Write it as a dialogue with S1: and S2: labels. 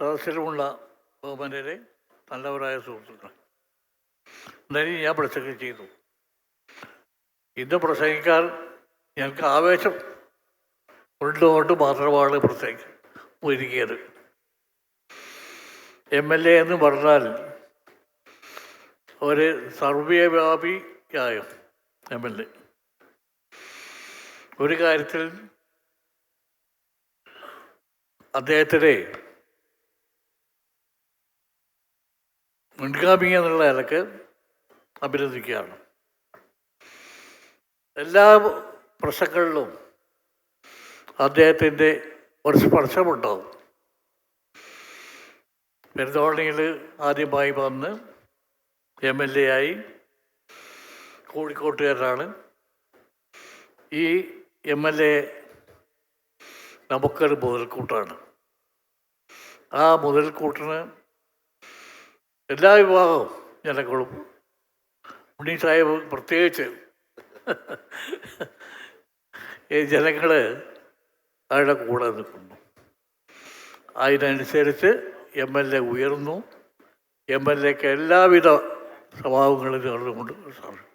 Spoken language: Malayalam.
S1: സദസ്സിലുമുള്ള ബഹുമാനരെ നല്ലവരായ സുഹൃത്തുക്കൾ എന്തായാലും ഞാൻ പ്രസംഗം ചെയ്തു. ഇന്ന് പ്രസംഗിക്കാൻ ഞങ്ങൾക്ക് ആവേശം. ഉള്ളതുകൊണ്ട് മാത്രമാണ് പ്രസംഗിക്കാൻ ഒരുക്കിയത് എം എൽ എ എന്ന് പറഞ്ഞാൽ ഒരു സർവവ്യാപിയായ എം എൽ എ? ഒരു കാര്യത്തിൽ അദ്ദേഹത്തിനെ മുൻഗാമി എന്നുള്ള നിലയ്ക്ക് അഭിനന്ദിക്കുകയാണ്. എല്ലാ പ്രശ്നങ്ങളിലും അദ്ദേഹത്തിന്റെ ഒരു സ്പർശമുണ്ടാവും. പെരുന്തോളിയിൽ ആദ്യമായി വന്ന് എം എൽ എ ആയി കോഴിക്കോട്ടുകാരനാണ്. ഈ എം എൽ എ നമുക്കൊരു മുതൽക്കൂട്ടാണ്. ആ മുതൽക്കൂട്ടിന് എല്ലാ വിഭാഗവും ജനങ്ങളും. ഉണ്ണി സാഹിബ് പ്രത്യേകിച്ച്. ഈ ജനങ്ങൾ അയാളുടെ കൂടെ നിൽക്കുന്നു. അതിനനുസരിച്ച് എം എൽ എ ഉയർന്നു. എം എൽ എക്ക് എല്ലാവിധ സ്വഭാവങ്ങളും ചേർന്നുകൊണ്ട് സാധിക്കും